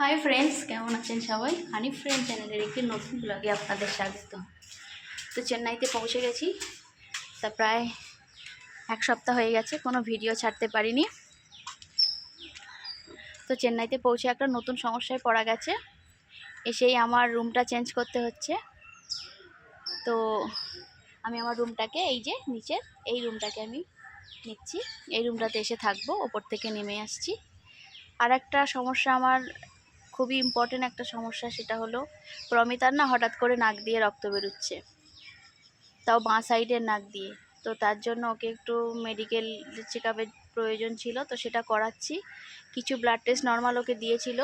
Hi friends কেমন আছেন সবাই? হানি ফ্রেন্ড চ্যানেলের একটি নতুন ব্লগে আপনাদের স্বাগত তো চেন্নাইতে পৌঁছে গেছি। তা প্রায় এক সপ্তাহ হয়ে গেছে, কোনো ভিডিও ছাড়তে পারিনি। তো চেন্নাইতে পৌঁছে একটা নতুন সমস্যায় পড়া গেছে। এসেই আমার রুমটা চেঞ্জ করতে হচ্ছে। তো আমি আমার রুমটাকে এই যে নিচের, এই রুমটাকে আমি নিচ্ছি। এই রুমটাতে এসে থাকব, ওপর থেকে নেমে আসছি। আর একটা সমস্যা আমার খুবই ইম্পর্টেন্ট একটা সমস্যা সেটা হলো প্রমিতার না হঠাৎ করে নাক দিয়ে রক্ত বেরোচ্ছে। তাও বাঁ সাইডের নাক দিয়ে। তো তার জন্য ওকে একটু মেডিকেল চেক প্রয়োজন ছিল, তো সেটা করাচ্ছি। কিছু ব্লাড টেস্ট নর্মাল ওকে দিয়েছিল,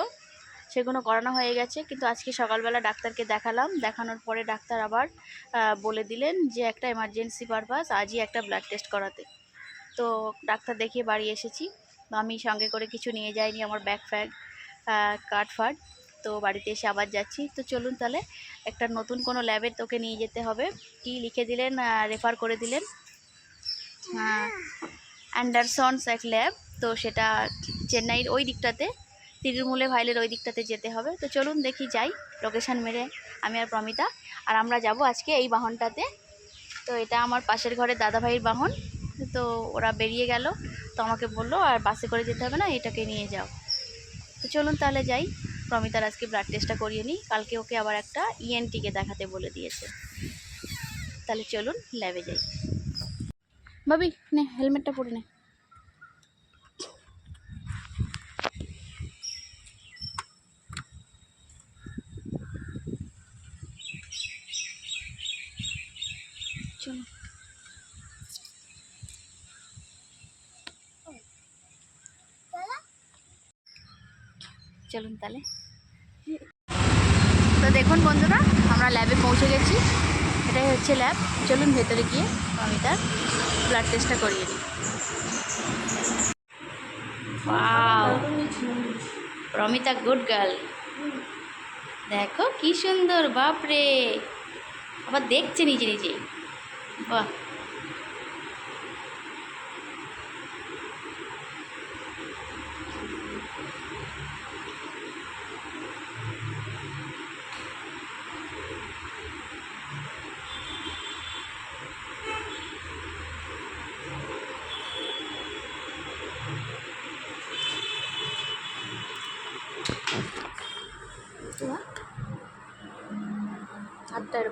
সেগুলো করানো হয়ে গেছে। কিন্তু আজকে সকালবেলা ডাক্তারকে দেখালাম, দেখানোর পরে ডাক্তার আবার বলে দিলেন যে একটা এমার্জেন্সি পারপাস আজই একটা ব্লাড টেস্ট করাতে। তো ডাক্তার দেখিয়ে বাড়ি এসেছি। আমি সঙ্গে করে কিছু নিয়ে যাইনি, আমার ব্যাগ ফ্যাগ কাঠ ফাট তো বাড়িতে এসে আবার যাচ্ছি। তো চলুন তাহলে, একটা নতুন কোনো ল্যাবে তোকে নিয়ে যেতে হবে। কি লিখে দিলেন রেফার করে দিলেন? অ্যান্ডারসনস এক ল্যাব। তো সেটা চেন্নাইয়ের ওই দিকটাতে তিরুমূলে ভাইলের ওই দিকটাতে যেতে হবে। তো চলুন দেখি, যাই। লোকেশান মেরে আমি আর প্রমিতা। আর আমরা যাব আজকে এই বাহনটাতে। তো এটা আমার পাশের ঘরের দাদা ভাইয়ের বাহন। তো ওরা বেরিয়ে গেল। তো আমাকে বলল, আর বাসে করে যেতে হবে না, এটাকে নিয়ে যাও। তো চলুন তাহলে যাই। প্রমিতার আজকে ব্লাড টেস্টটা করিয়ে নিই। কালকে ওকে আবার একটা ইএনটিকে দেখাতে বলে দিয়েছে। তাহলে চলুন ল্যাবে যাই। ভাবি, নে হেলমেটটা পরে নে চলো চলুন তাহলে। তো দেখুন বন্ধুরা, আমরা ল্যাবে পৌঁছে গেছি। এটাই হচ্ছে ল্যাব চলুন ভেতরে গিয়ে আমি তার ব্লাড টেস্টটা করিয়ে Wow! প্রমিতা গুড গার্ল দেখো কি সুন্দর, বাপরে। আবার দেখছে নিজে নিজে। বাহ!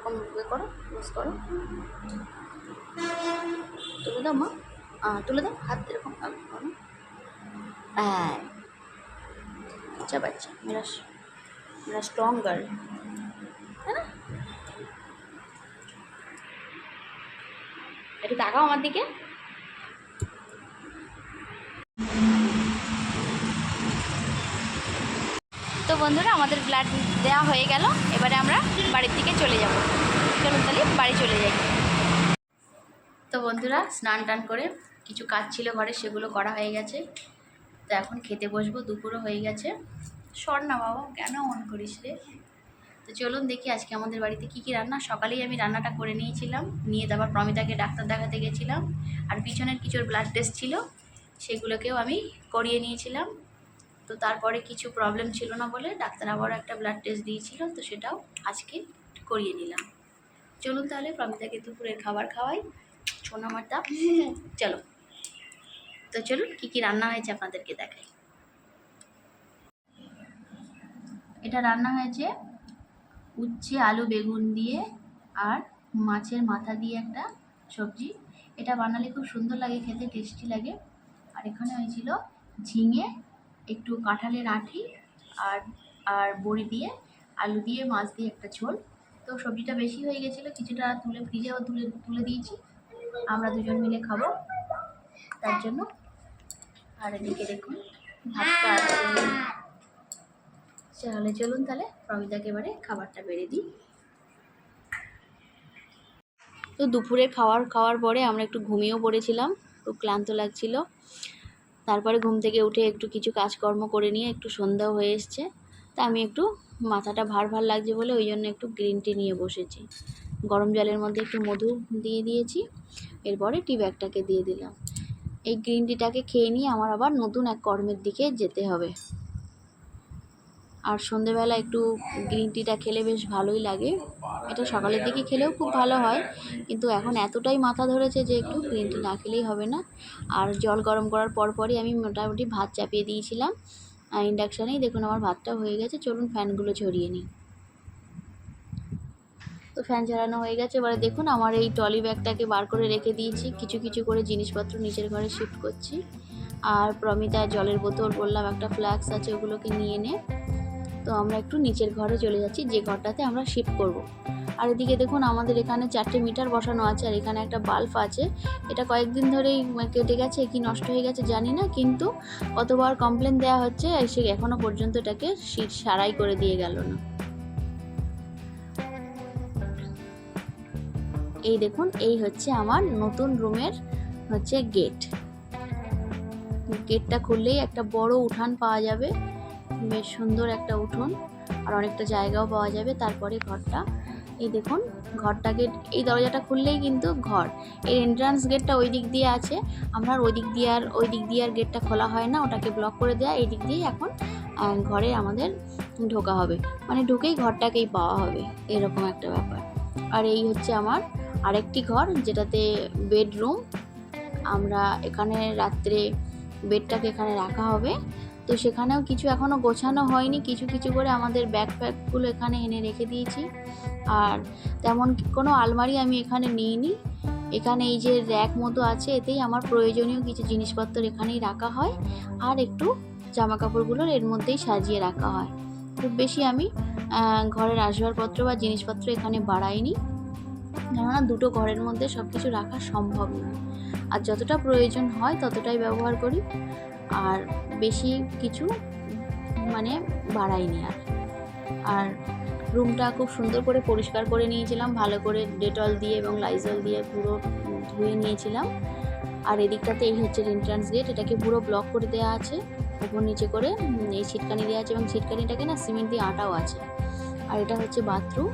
এরকম ইয়ে করো ক্লোজ করো। তুলে দাও মা। তুলে দাও, হাত এরকম করো। হ্যাঁ। আচ্ছা বাচ্চা মেরা মেরা স্ট্রং গার্ল তাই না? একটু তাকাও আমার দিকে। বন্ধুরা, আমাদের ব্লাড দেওয়া হয়ে গেল। এবারে আমরা বাড়ির দিকে চলে যাব। চলুন তাহলে বাড়ি চলে যাই। তো বন্ধুরা, স্নান টান করে কিছু কাজ ছিল ঘরে, সেগুলো করা হয়ে গেছে। তো এখন খেতে বসবো, দুপুরও হয়ে গেছে। সর না বাবা, কেন মন করিস রে? তো চলুন দেখি আজকে আমাদের বাড়িতে কী কী রান্না। সকালেই আমি রান্নাটা করে নিয়েছিলাম। নিয়ে তারপর প্রমিতাকে ডাক্তার দেখাতে গেছিলাম। আর পিছনের কিছু ব্লাড টেস্ট ছিল, সেগুলোকেও আমি করিয়ে নিয়েছিলাম। তো তারপরে কিছু প্রবলেম ছিল না বলে ডাক্তার আবার একটা ব্লাড টেস্ট দিয়েছিল, তো সেটাও আজকে করিয়ে নিলাম। চলুন তাহলে, প্রমিতাকে দুপুরের খাবার খাওয়াই। মারটা চলো। তো চলুন, কী কী রান্না হয়েছে আপনাদেরকে দেখাই। এটা রান্না হয়েছে উচ্ছে, আলু, বেগুন দিয়ে আর মাছের মাথা দিয়ে একটা সবজি। এটা বানালে খুব সুন্দর লাগে, খেতে টেস্টি লাগে। আর এখানে হয়েছিল ঝিঙে একটু কাঁঠালের আঁঠি আর আর বড়ি দিয়ে, আলু দিয়ে, মাছ দিয়ে একটা ঝোল। তো সবজিটা বেশি হয়ে গেছিল, কিছুটা তুলে ফ্রিজেও তুলে তুলে দিয়েছি। আমরা দুজন মিলে খাব। তার জন্য আর এদিকে দেখুন তাহলে চলুন তাহলে, প্রমিতাকে এবারে খাবারটা বেড়ে দিই। তো দুপুরে খাওয়ার খাওয়ার পরে আমরা একটু ঘুমিয়েও পড়েছিলাম, খুব ক্লান্ত লাগছিল। তারপরে ঘুম থেকে উঠে একটু কিছু কাজকর্ম করে নিয়ে একটু সন্ধ্যা হয়ে এসছে। তা আমি একটু মাথাটা ভার ভার লাগছে বলে ওই জন্য একটু গ্রিন টি নিয়ে বসেছি। গরম জলের মধ্যে একটু মধু দিয়ে দিয়েছি। এরপরে টি ব্যাগটাকে দিয়ে দিলাম। এই গ্রিন টিটাকে খেয়ে নিয়ে আমার আবার নতুন এক কর্মের দিকে যেতে হবে। আর সন্ধেবেলা একটু গ্রিন টিটা খেলে বেশ ভালোই লাগে। এটা সকালের দিকে খেলেও খুব ভালো হয়। কিন্তু এখন এতটাই মাথা ধরেছে যে একটু গ্রিন টি না খেলেই হবে না। আর জল গরম করার পরপরই আমি মোটামুটি ভাত চাপিয়ে দিয়েছিলাম। ইন্ডাকশানেই দেখুন আমার ভাতটা হয়ে গেছে। চলুন ফ্যানগুলো ছড়িয়ে নিই। তো ফ্যান ঝরানো হয়ে গেছে। এবারে দেখুন আমার এই ট্রলি ব্যাগটাকে বার করে রেখে দিয়েছি। কিছু কিছু করে জিনিসপত্র নিচের ঘরে শিফট করছি। আর প্রমিতা জলের বোতল বললাম, একটা ফ্ল্যাক্স আছে, ওগুলোকে নিয়ে নে। তো আমরা একটু নিচের ঘরে চলে যাচ্ছি, যে ঘরটাতে আমরা শিফট করব। আর এদিকে দেখুন আমাদের এখানে চারটে মিটার বসানো আছে আর এখানে একটা বাল্ব আছে। এটা কয়েকদিন ধরেই কেটে গেছে, কি নষ্ট হয়ে গেছে জানি না, কিন্তু কতবার কমপ্লেন দেওয়া হচ্ছে সে এখনও পর্যন্ত এটাকে সারাই করে দিয়ে গেল না। এই দেখুন, এই হচ্ছে আমার নতুন রুমের হচ্ছে গেট গেটটা খুললেই একটা বড় উঠান পাওয়া যাবে। বেশ সুন্দর একটা উঠোন আর অনেকটা জায়গাও পাওয়া যাবে তারপরে ঘরটা। এই দেখুন ঘরটাকে এই দরজাটা খুললেই কিন্তু ঘর। এর এন্ট্রান্স গেটটা ওই দিক দিয়ে আছে। আমরা ওই দিক দিয়ে আর, ওই দিক দিয়ে আর গেটটা খোলা হয় না, ওটাকে ব্লক করে দেওয়া এই দিক দিয়েই এখন ঘরে আমাদের ঢোকা হবে। মানে ঢুকেই ঘরটাকেই পাওয়া হবে। এরকম একটা ব্যাপার। আর এই হচ্ছে আমার আরেকটি ঘর, যেটাতে বেডরুম আমরা এখানে রাত্রে বেডটাকে এখানে রাখা হবে। তো সেখানেও কিছু এখনও গোছানো হয়নি। কিছু কিছু করে আমাদের ব্যাগ প্যাকগুলো এখানে এনে রেখে দিয়েছি। আর তেমন কোনো আলমারি আমি এখানে নিইনি। এখানে এই যে র্যাক মতো আছে, এতেই আমার প্রয়োজনীয় কিছু জিনিসপত্র এখানেই রাখা হয়। আর একটু জামা কাপড়গুলোর এর মধ্যেই সাজিয়ে রাখা হয়। খুব বেশি আমি ঘরের আসবাবপত্র বা জিনিসপত্র এখানে বাড়াইনি। কেননা দুটো ঘরের মধ্যে সব কিছু রাখা সম্ভব নয় আর যতটা প্রয়োজন হয় ততটাই ব্যবহার করি। আর বেশি কিছু মানে বাড়াইনি আর। আর রুমটা খুব সুন্দর করে পরিষ্কার করে নিয়েছিলাম, ভালো করে ডেটল দিয়ে এবং লাইজল দিয়ে পুরো ধুয়ে নিয়েছিলাম। আর এদিকটাতে এই হচ্ছে এন্ট্রান্স গেট এটাকে পুরো ব্লক করে দেওয়া আছে। উপর নিচে করে এই ছিটকানি দেওয়া আছে এবং ছিটকানিটাকে না সিমেন্ট দিয়ে আটাও আছে। আর এটা হচ্ছে বাথরুম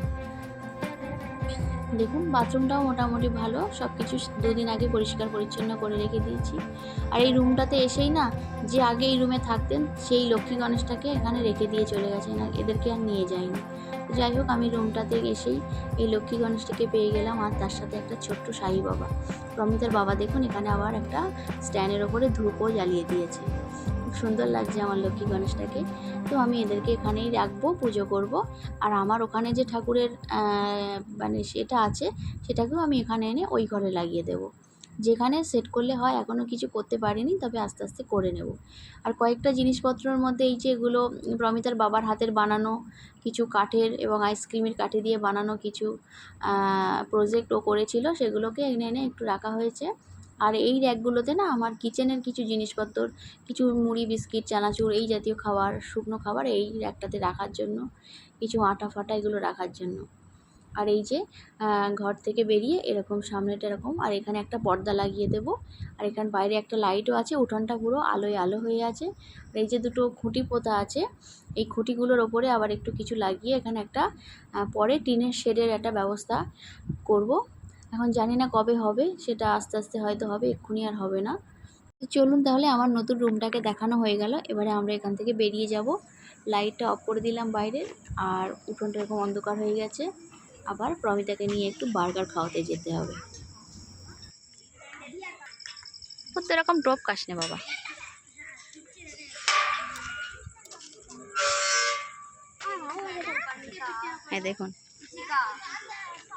দেখুন, বাথরুমটাও মোটামুটি ভালো। সব কিছু দুদিন আগে পরিষ্কার পরিচ্ছন্ন করে রেখে দিয়েছি। আর এই রুমটাতে এসেই না, যে আগে এই রুমে থাকতেন, সেই লক্ষ্মী গণেশটাকে এখানে রেখে দিয়ে চলে গেছে। না, এদেরকে আর নিয়ে যায়নি। যাই হোক, আমি রুমটাতে এসেই এই লক্ষ্মী গণেশটাকে পেয়ে গেলাম। আর তার সাথে একটা ছোট্ট সাই বাবা। প্রমিতার বাবা দেখুন, এখানে আবার একটা স্ট্যান্ডের ওপরে ধূপও জ্বালিয়ে দিয়েছে। সুন্দর লাগছে আমার লক্ষ্মী গণেশটাকে। তো আমি এদেরকে এখানেই রাখব, পুজো করব। আর আমার ওখানে যে ঠাকুরের মানে সেটা আছে, সেটাকেও আমি এখানে এনে ওই ঘরে লাগিয়ে দেব। যেখানে সেট করলে হয় এখনও কিছু করতে পারিনি, তবে আস্তে আস্তে করে নেব। আর কয়েকটা জিনিসপত্রের মধ্যে এই যে এগুলো, প্রমিতার বাবার হাতের বানানো কিছু কাঠের এবং আইসক্রিমের কাঠে দিয়ে বানানো কিছু প্রজেক্ট ও করেছিল, সেগুলোকে এনে এনে একটু রাখা হয়েছে। আর এই র্যাকগুলোতে না আমার কিচেনের কিছু জিনিসপত্র কিছু মুড়ি, বিস্কিট, চানাচুর এই জাতীয় খাবার, শুকনো খাবার এই র্যাকটাতে রাখার জন্য, কিছু আটা ফাটা এগুলো রাখার জন্য। আর এই যে ঘর থেকে বেরিয়ে এরকম সামনেটা এরকম, আর এখানে একটা পর্দা লাগিয়ে দেবো, আর এখানে বাইরে একটা লাইটও আছে, উঠোনটা পুরো আলোয় আলো হয়ে আছে। আর এই যে দুটো খুঁটি পোতা আছে, এই খুঁটিগুলোর ওপরে আবার একটু কিছু লাগিয়ে এখানে একটা পরে টিনের শেডের একটা ব্যবস্থা করব। এখন জানি না কবে হবে, সেটা আস্তে আস্তে হয়তো হবে, এক্ষুনি আর হবে না। চলুন তাহলে আমার নতুন রুমটাকে দেখানো হয়ে গেল, এবারে আমরা এখান থেকে বেরিয়ে যাব। লাইটটা অফ করে দিলাম বাইরে, আর উঠোনটা এরকম অন্ধকার হয়ে গেছে। আবার প্রমিতাকে নিয়ে একটু বার্গার খাওয়াতে যেতে হবে। তো এরকম ড্রপ কাস নে বাবা। হ্যাঁ দেখুন।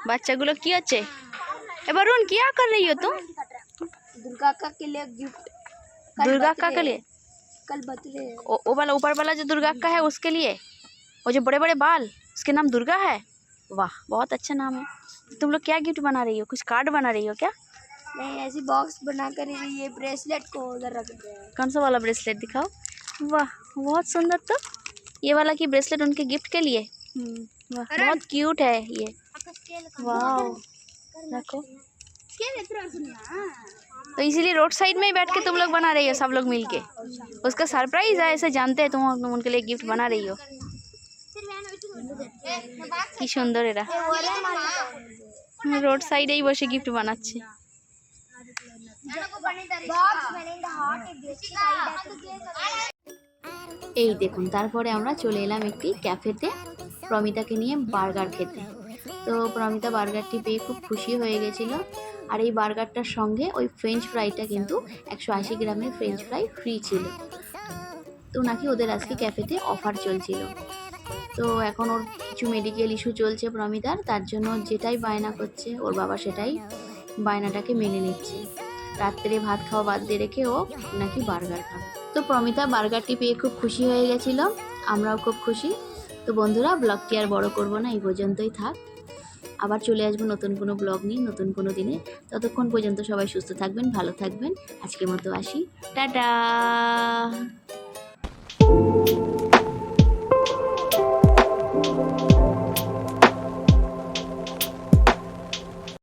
বাচ্চাগুলো কি হচ্ছে? वरुण क्या कर रही हो तुम? दुर्गा का के लिए गिफ्ट दुर्गा का के लिए? कल बतले वो वाला ऊपर वाला जो दुर्गा का है उसके लिए? वो जो बड़े बड़े बाल उसके नाम दुर्गा है? वाह बहुत अच्छा नाम है। तुम लोग क्या गिफ्ट बना रही हो? कुछ कार्ड बना रही हो क्या? नहीं ऐसी बॉक्स बना कर ये ब्रेसलेट को उधर रख दे। कौन सा वाला ब्रेसलेट दिखाओ? वाह बहुत सुंदर तो। ये वाला की ब्रेसलेट उनके गिफ्ट के लिए? हम्म। वाह बहुत क्यूट है ये। वाह रखो तो इसीलिए रोड साइड में ही बैठ के तुम लोग बना रही हो सब लोग मिलके उसका सरप्राइज है ऐसे जानते हैं तुम तुम उनके लिए गिफ्ट बना रही हो কি সুন্দর এরা রোড সাইডেই বসে গিফট বানাচ্ছে बॉक्स मैंने इन द हॉट এই দেখুন তারপরে আমরা চলে এলাম একটি ক্যাফেতে প্রমিতাকে নিয়ে বার্গার খেতে তো প্রমিতা বার্গারটি পেয়ে খুব খুশি হয়ে গেছিল। আর এই বার্গারটার সঙ্গে ওই ফ্রেঞ্চ ফ্রাইটা কিন্তু একশো আশি গ্রামের ফ্রেঞ্চ ফ্রাই ফ্রি ছিল। তো নাকি ওদের আজকে ক্যাফেতে অফার চলছিল। তো এখন ওর কিছু মেডিকেল ইস্যু চলছে প্রমিতার, তার জন্য যেটাই বায়না করছে, ওর বাবা সেটাই বায়নাটাকে মেনে নিচ্ছে। রাত্রে ভাত খাওয়া বাদ দিয়ে রেখে ও নাকি বার্গার খাবে। তো প্রমিতা বার্গারটি পেয়ে খুব খুশি হয়ে গেছিল। আমরাও খুব খুশি। তো বন্ধুরা ব্লগটি আর বড় করব না, এই পর্যন্তই থাক। আবার চলে আসব নতুন কোনো ব্লগ নিয়ে, নতুন কোনো দিনে। ততক্ষণ পর্যন্ত সবাই সুস্থ থাকবেন, ভালো থাকবেন। আজকের মতো আসি। টাটা!